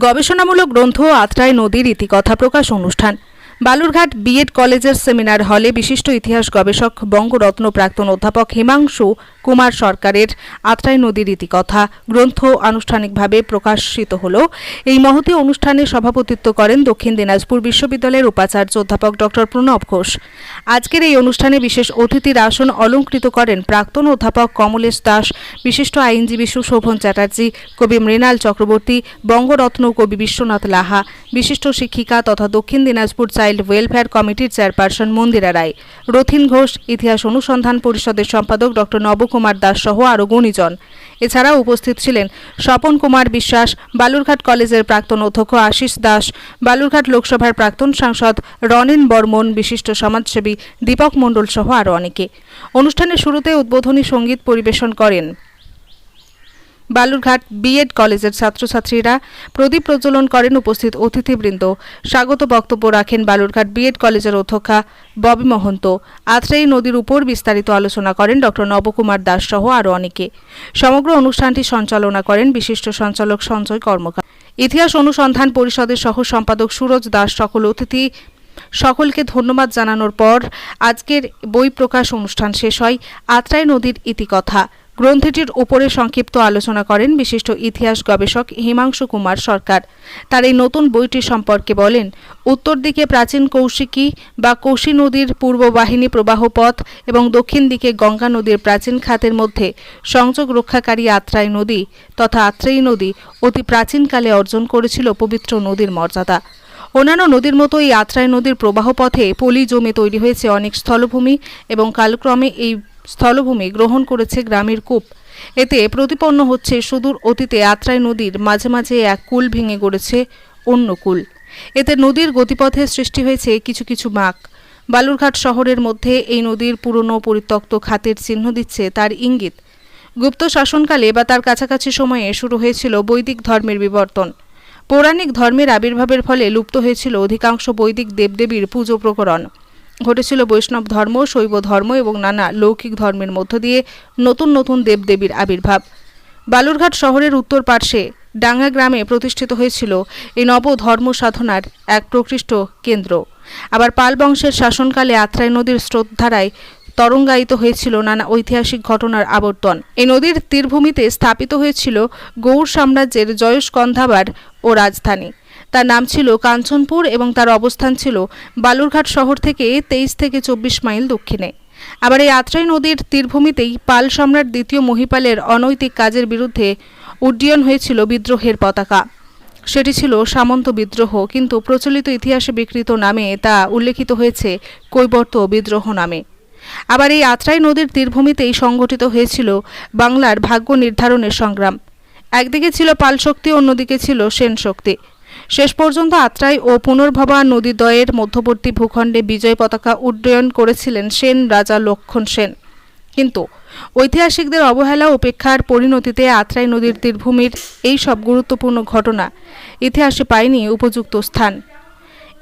গবেষণামূলক গ্রন্থ আত্রাই নদীর ইতিকথা প্রকাশ অনুষ্ঠান। বালুরঘাট বিএড কলেজের সেমিনার হলে বিশিষ্ট ইতিহাস গবেষক, বঙ্গরত্ন প্রাক্তন অধ্যাপক হিমাংশু কুমার সরকারের আত্রাই নদীর ইতিকথা গ্রন্থ আনুষ্ঠানিকভাবে প্রকাশিত হল। এই মহতী অনুষ্ঠানে সভাপতিত্ব করেন দক্ষিণ দিনাজপুর বিশ্ববিদ্যালয়ের উপাচার্য অধ্যাপক ডক্টর প্রণব ঘোষ। আজকের এই অনুষ্ঠানে বিশেষ অতিথির আসন অলঙ্কৃত করেন প্রাক্তন অধ্যাপক কমলেশ দাস, বিশিষ্ট আইনজীবী সুশোভন চ্যাটার্জি, কবি মৃণাল চক্রবর্তী, বঙ্গরত্ন কবি বিশ্বনাথ লাহা, বিশিষ্ট শিক্ষিকা তথা দক্ষিণ দিনাজপুর চাইল্ড ওয়েলফেয়ার কমিটির চেয়ারপারসন মন্দিরা রায়। রথিন ঘোষ, ইতিহাস অনুসন্ধান পরিষদের সম্পাদক ডক্টর নবকুমার দাস সহ আরও গুণীজন। এছাড়াও উপস্থিত ছিলেন স্বপন কুমার বিশ্বাস, বালুরঘাট কলেজের প্রাক্তন অধ্যক্ষ আশিস দাস, বালুরঘাট লোকসভার প্রাক্তন সাংসদ রনেন বর্মন, বিশিষ্ট সমাজসেবী দীপক মণ্ডল সহ আরও অনেকে। অনুষ্ঠানের শুরুতে উদ্বোধনী সংগীত পরিবেশন করেন। বালুরঘাট বিএড কলেজের ছাত্রছাত্রীরা প্রদীপ প্রজ্বলন করেন উপস্থিত অতিথিবৃন্দ। স্বাগত বক্তব্য রাখেন বালুরঘাট বিএড কলেজের অধ্যক্ষা ববি মহন্ত। আত্রেই নদীর উপর বিস্তারিত আলোচনা করেন ডক্টর নবকুমার দাস সহ আরও অনেকে। সমগ্র অনুষ্ঠানটি সঞ্চালনা করেন বিশিষ্ট সঞ্চালক সঞ্জয় কর্মকার। ইতিহাস অনুসন্ধান পরিষদের সহ সম্পাদক সুরজ দাস সকল অতিথি সকলকে ধন্যবাদ জানানোর পর আজকের বই প্রকাশ অনুষ্ঠান শেষ হয় আত্রাই নদীর ইতিকথা। গ্রন্থটির উপরে সংক্ষিপ্ত আলোচনা করেন বিশিষ্ট ইতিহাস গবেষক হিমাংশু কুমার সরকার। তার এই নতুন বইটি সম্পর্কে বলেন, উত্তর দিকে প্রাচীন কৌশিকী বা কৌশী নদীর পূর্ব বাহিনী প্রবাহ পথ এবং দক্ষিণ দিকে গঙ্গা নদীর প্রাচীন খাতের মধ্যে সংযোগ রক্ষাকারী আত্রাই নদী তথা আত্রেয়ী নদী অতি প্রাচীনকালে অর্জন করেছিল পবিত্র নদীর মর্যাদা। অন্যান্য নদীর মতো এই আত্রাই নদীর প্রবাহ পথে পলি জমে তৈরি হয়েছে অনেক স্থলভূমি এবং কালক্রমে এই স্থলভূমি গ্রহণ করেছে গ্রামের কূপ। এতে প্রতিপন্ন হচ্ছে সুদূর অতীতে আত্রাই নদীর মাঝে মাঝে এক কুল ভেঙে গড়েছে অন্য কুল। এতে নদীর গতিপথে সৃষ্টি হয়েছে কিছু কিছু বাঁক। বালুরঘাট শহরের মধ্যে এই নদীর পুরনো পরিত্যক্ত খাতের চিহ্ন দিচ্ছে তার ইঙ্গিত। গুপ্ত শাসনকালে বা তার কাছাকাছি সময়ে শুরু হয়েছিল বৈদিক ধর্মের বিবর্তন। পৌরাণিক ধর্মের আবির্ভাবের ফলে লুপ্ত হয়েছিল অধিকাংশ বৈদিক দেবদেবীর পুজো প্রকরণ। ঘটেছিল বৈষ্ণব ধর্ম, শৈব ধর্ম এবং নানা লৌকিক ধর্মের মধ্য দিয়ে নতুন নতুন দেবদেবীর আবির্ভাব। বালুরঘাট শহরের উত্তর পার্শ্বে ডাঙ্গা গ্রামে প্রতিষ্ঠিত হয়েছিল এই নব ধর্ম সাধনার এক প্রকৃষ্ট কেন্দ্র। আবার পাল বংশের শাসনকালে আত্রাই নদীর স্রোতধারায় তরঙ্গায়িত হয়েছিল নানা ঐতিহাসিক ঘটনার আবর্তন। এই নদীর তীরভূমিতে স্থাপিত হয়েছিল গৌড় সাম্রাজ্যের জয়স্কন্ধাবার ও রাজধানী। তার নাম ছিল কাঞ্চনপুর এবং তার অবস্থান ছিল বালুরঘাট শহর থেকে তেইশ থেকে চব্বিশ মাইল দক্ষিণে। আবার এই আত্রাই নদীর তীরভূমিতেই পাল সম্রাট দ্বিতীয় মহিপালের অনৈতিক কাজের বিরুদ্ধে উড্ডীয়ন হয়েছিল বিদ্রোহের পতাকা। সেটি ছিল সামন্ত বিদ্রোহ, কিন্তু প্রচলিত ইতিহাসে বিকৃত নামে তা উল্লেখিত হয়েছে কৈবর্ত বিদ্রোহ নামে। আবার এই আত্রাই নদীর তীরভূমিতেই সংগঠিত হয়েছিল বাংলার ভাগ্য নির্ধারণের সংগ্রাম। একদিকে ছিল পাল শক্তি, অন্যদিকে ছিল সেন শক্তি। শেষ পর্যন্ত আত্রাই ও পুনর্ভবা নদীদ্বয়ের মধ্যবর্তী ভূখণ্ডে বিজয় পতাকা উড্ডয়ন করেছিলেন সেন রাজা লক্ষণ সেন। কিন্তু ঐতিহাসিকদের অবহেলা উপেক্ষার পরিণতিতে আত্রাই নদীর তীরভূমির এই সব গুরুত্বপূর্ণ ঘটনা ইতিহাসে পায়নি উপযুক্ত স্থান।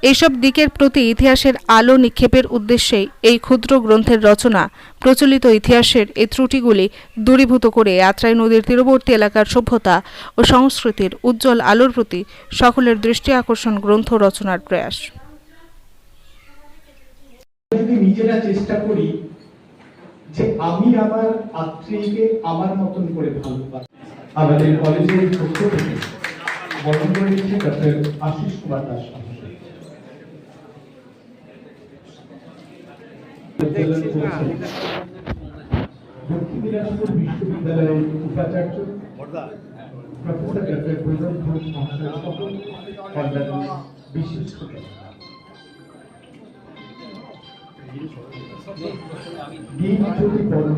এইসব দিকের প্রতি ইতিহাসের আলো নিক্ষেপের উদ্দেশ্যে এই ক্ষুদ্র গ্রন্থের রচনা, প্রচলিত ইতিহাসের এই ত্রুটিগুলি দূরীভূত করে আত্রাই নদীর তীরবর্তী এলাকার সভ্যতা ও সংস্কৃতির উজ্জ্বল আলোর প্রতি সকলের দৃষ্টি আকর্ষণ গ্রন্থ রচনার প্রয়াস। যদি নিজেরা চেষ্টা করি যে আমি আমার আত্মীয়কে আমার মতন করে ভালোবাসি। আমাদের কলেজের পক্ষ থেকে বরণ করে ডক্টর আশিস কুমার দাস মহাশয়। দক্ষিণ দিনাজপুর বিশ্ববিদ্যালয়ের উপাচার্য প্রফেসর ডক্টর প্রণব ঘোষ মহাশয় সহ অন্যান্য বিশিষ্ট দ্বীপ পরম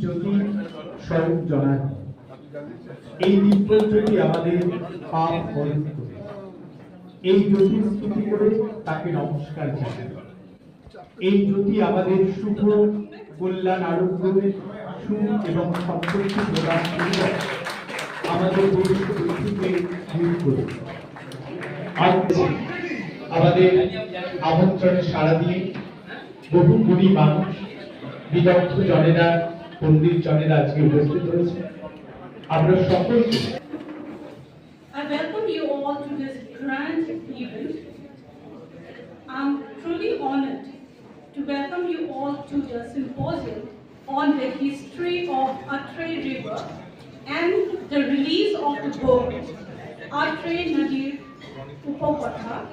জ্যোতি স্বয়ং জনান এই দীপ জ্যোতি আমাদের পাপ করে এই জ্যোতির করে তাকে নমস্কার জানাই। এই জ্যোতি আমাদের শুভ কল্যাণ আরোগ্য সুখ এবং সম্পত্তি প্রদান আমাদের করে। আমাদের আমন্ত্রণে সাড়া দিয়ে বহু গুণী মানুষ, বিদগ্ধ জনেরা, পণ্ডিত জনেরা আজকে উপস্থিত হয়েছে। আমরা সকলকে welcome you all to the symposium on the history of Atre River and the release of the book Atre Nadir Upakatha,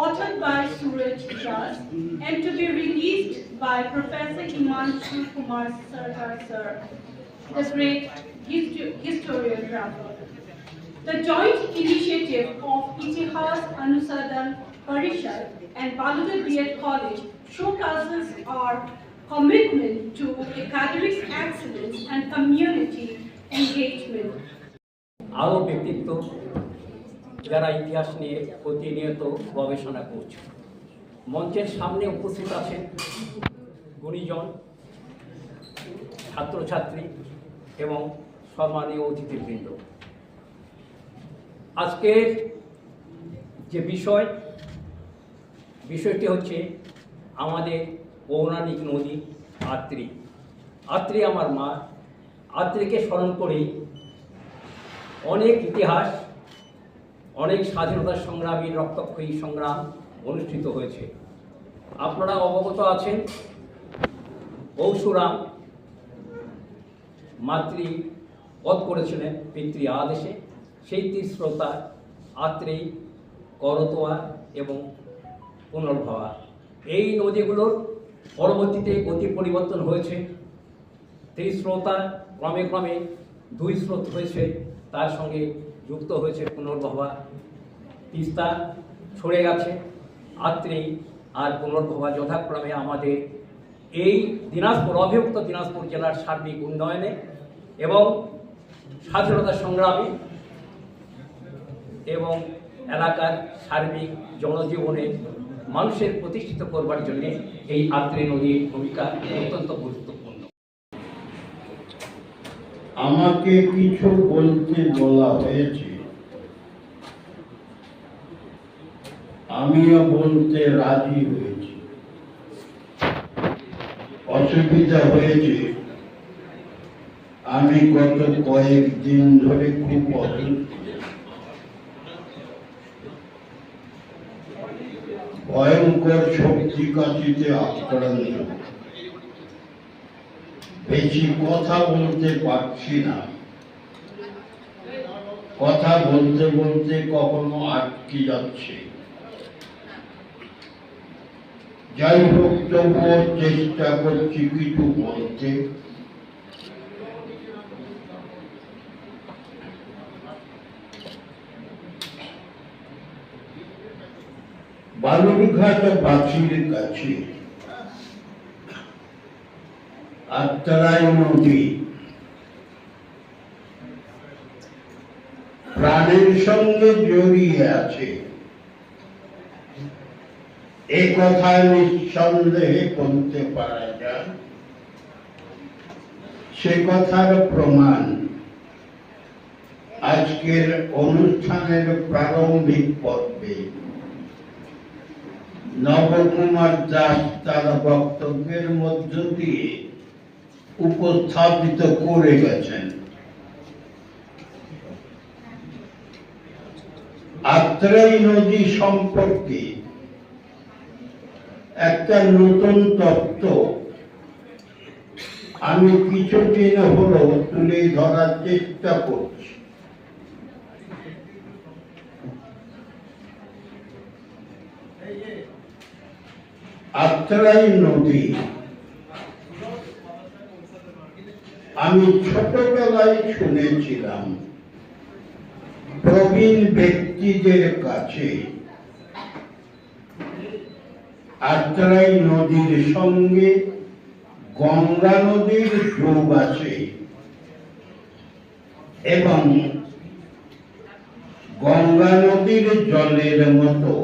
authored by Suraj Das and to be released by Professor Himanshu Kumar Sarkar sir, the great histo- historiographer. The joint initiative of Itihas Anusadan Parishad and Baluga B.Ed College showcases our commitment to academic excellence and community engagement. আরও ব্যক্তিত্ব যারা ইতিহাস নিয়ে প্রতিনিয়ত গবেষণা করছে মঞ্চের সামনে উপস্থিত আছেন গুণীজন, ছাত্রছাত্রী এবং সম্মানীয় অতিথিবৃন্দ আজকের যে বিষয়, বিষয়টি হচ্ছে আমাদের পৌরাণিক নদী আত্রি। আত্রি আমার মা। আত্রিকে স্মরণ করেই অনেক ইতিহাস, অনেক স্বাধীনতা সংগ্রামী রক্তক্ষয়ী সংগ্রাম অনুষ্ঠিত হয়েছে। আপনারা অবগত আছেন পৌশুরাম মাতৃ বধ করেছিলেন পিতৃ আদেশে। সেই তিস্রোতা আত্রেই করতোয়া এবং পুনর্ভবা। এই নদীগুলোর পরবর্তীতে গতি পরিবর্তন হয়েছে। ত্রিস্রোতা ক্রমে ক্রমে দুই স্রোত হয়েছে, তার সঙ্গে যুক্ত হয়েছে পুনর্ভবা তিস্তা ছড়ে গেছে আত্রেই আর পুনর্ভবা যথাক্রমে আমাদের এই দিনাজপুর অভিযুক্ত দিনাজপুর জেলার সার্বিক উন্নয়নে এবং স্বাধীনতা সংগ্রামে এবং এলাকার সার্বিক জনজীবনে মানুষের প্রতিষ্ঠিত করবার জন্য এই আত্রে নদীর ভূমিকা অত্যন্ত গুরুত্বপূর্ণ। আমাকে কিছু বলতে বলা হয়েছে। আমিও বলতে রাজি হয়েছি। অসুবিধা হয়েছে। আমি গত কয়েকদিন ধরে খুব অসুস্থ। ভয়ঙ্কর শক্তি কাশিতে আক্রান্ত বেশি কথা বলতে পারছি না। কথা বলতে বলতে কখনো আটকে যাচ্ছে। যাই হোক, তবুও চেষ্টা করছি কিছু বলতে। বালুরঘাট বাছির কাছে। আত্রাই নদী। প্রাণের সঙ্গে জড়িয়ে আছে। এ কথা নিঃসন্দেহে বলতে পারা যায়। সে কথার প্রমাণ আজকের অনুষ্ঠানের প্রারম্ভিক পর্বে। নবকুমার দাস তার বক্তব্যের মধ্য দিয়ে উপস্থাপিত করে গেছেন। আত্রাই নদী সম্পর্কে একটা নতুন তত্ত্ব আমি কিছুদিন হলো তুলে ধরার চেষ্টা করছি। আত্রাই নদী। আমি ছোটবেলায় শুনেছিলাম, প্রবীণ ব্যক্তিদের কাছে আত্রাই নদীর সঙ্গে গঙ্গা নদীর যোগ আছে এবং গঙ্গা নদীর জলের মতো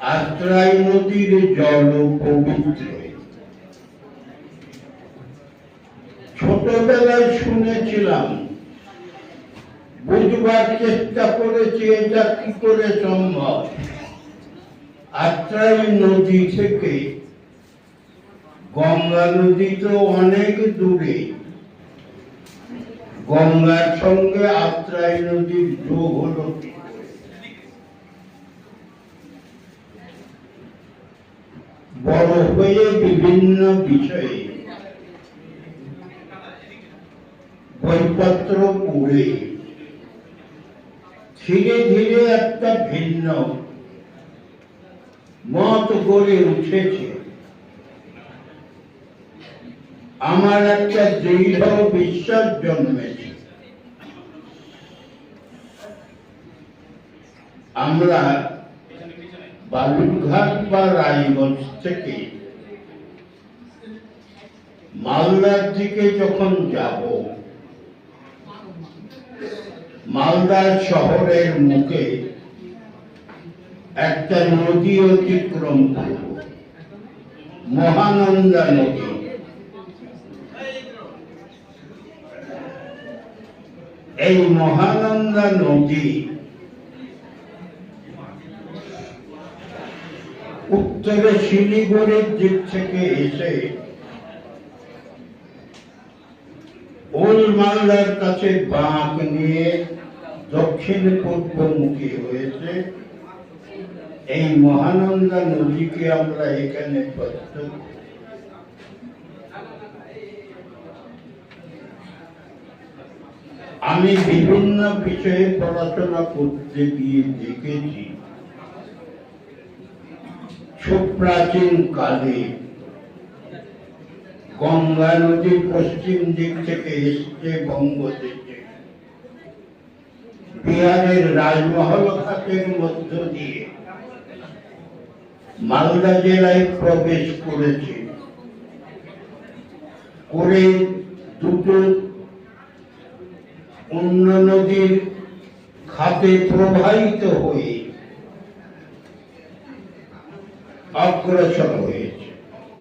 আত্রাই নদীর জল পবিত্র। ছোটবেলায় শুনেছিলাম বুঝবার চেষ্টা করেছি এটা কি করে সম্ভব? আত্রাই নদী থেকে গঙ্গা নদী তো অনেক দূরে। গঙ্গার সঙ্গে আত্রাই নদীর যোগ হলো কি করে? বড় হয়ে বিভিন্ন বিষয়ে বইপত্র পড়ে ধীরে ধীরে একটা ভিন্ন মত গড়ে উঠেছে। আমার একটা দৃঢ় বিশ্বাস জন্মেছে। আমরা বালুরঘাট বা রায়গঞ্জ থেকে। মালদার দিকে যখন যাব, মালদার শহরের মুখে একটা নদী অতিক্রম করব। মহানন্দা নদী। এই মহানন্দা নদী উত্তরে শিলিগুড়ির দিক থেকে এসে মালদার কাছে বাঁক নিয়ে দক্ষিণ পূর্বমুখী হয়েছে। এই মহানন্দা নদীকে আমরা এখানে আমি বিভিন্ন বিষয়ে পড়াশোনা করতে গিয়ে দেখেছি। সুপ্রাচীন কালে গঙ্গা নদী পশ্চিম দিক থেকে এসছে বঙ্গদেশে বিহারের রাজমহল খাতের মধ্য দিয়ে মালদা জেলায় প্রবেশ করেছে। করে দুটো অন্য নদীর খাতে প্রবাহিত হয়ে অগ্রসর